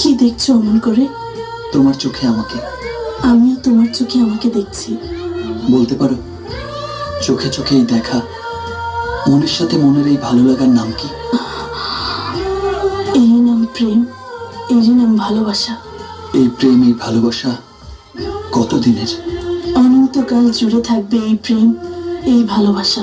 কি দেখছ অমন করে? তোমার চোখে আমাকে। আমিও তোমার চোখে আমাকে দেখছি। বলতে পারো চোখে চোখে এই দেখা মনের সাথে মনের এই ভালো লাগার নাম কি? এরই নাম প্রেম এরই নাম ভালোবাসা। এই প্রেম এই ভালোবাসা কতদিনের? অনন্তকাল জুড়ে থাকবে এই প্রেম এই ভালোবাসা।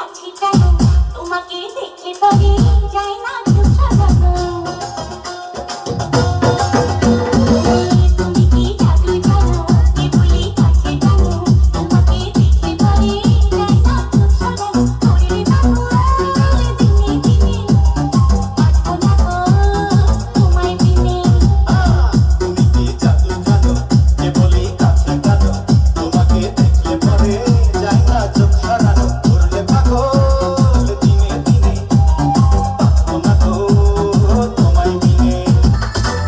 সাক্ষী কেন তোমাকে দেখলে তবে যায় না